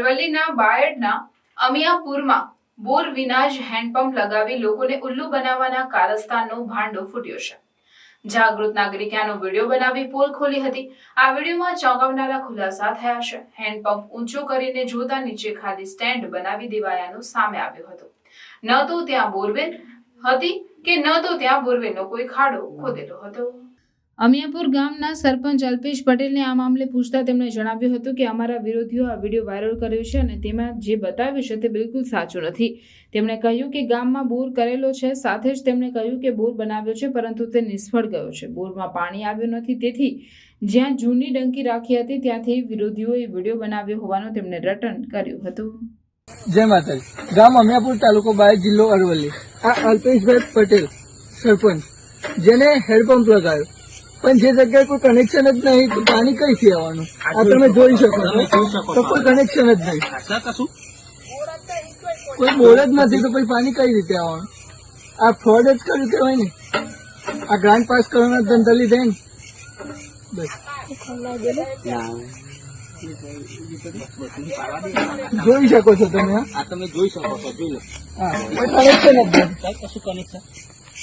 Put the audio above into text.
અરવલ્લીના બાયડના અમિયાપુરમાં બોર વિના જ હેન્ડપંપ લગાવી લોકોને ઉલ્લુ બનાવવાના કારસ્તાનનો ભાંડો ફૂટ્યો છે. જાગૃત નાગરિકે આનો વીડિયો બનાવી પોલ ખોલી હતી. આ વિડીયોમાં ચોંકાવનારા ખુલાસા થયા છે. હેન્ડપંપ ઊંચો કરીને જોતા નીચે ખાલી સ્ટેન્ડ બનાવી દેવાયાનું સામે આવ્યું હતું. ન તો ત્યાં બોરવેલ હતી કે ન તો ત્યાં બોરવેલનો કોઈ ખાડો ખોદેલો હતો. અમિયાપુર ગામના સરપંચ અલ્પેશ પટેલને આ મામલે પૂછતા તેમણે જણાવ્યું હતું કે અમારા વિરોધીઓ આ વીડિયો વાયરલ કર્યો છે અને તેમાં જે બતાવ્યું છે તે બિલકુલ સાચું નથી. તેમણે કહ્યું કે ગામમાં બોર કરેલો છે, સાથે જ તેમણે કહ્યું કે બોર બનાવ્યો છે, પરંતુ તે નિષ્ફળ ગયો છે. બોરમાં પાણી આવ્યું નથી, તેથી જ્યાં જૂની ડંકી રાખી હતી, ત્યાંથી વિરોધીઓએ વીડિયો બનાવ્યો હોવાનું તેમણે રટન કર્યું હતું. જય માતાજી. ગામ અમિયાપુર તાલુકો બાય જિલ્લો અરવલ્લી. આ અલ્પેશભાઈ પટેલ, સરપંચ, જેને હેડપંપ લગાવ્યો પણ જે જગ્યાએ કોઈ કનેક્શન જ નહીં તો પાણી કઈથી આવવાનું? આ તમે જોઈ શકો તો કોઈ કનેક્શન જ નહીં. કોઈ બોર જ નથી તો પછી પાણી કઈ રીતે આવવાનું? આ ફ્રોડ જ કર્યું કહેવાય ને. આ ગ્રાન્ટ પાસ કરવાના ધંધા લીધે ને. બસ. જોઈ શકો છો તમે આ તમે જોઈ શકો છો જોઈ લો. હા કનેક્શન જ કશું કનેક્શન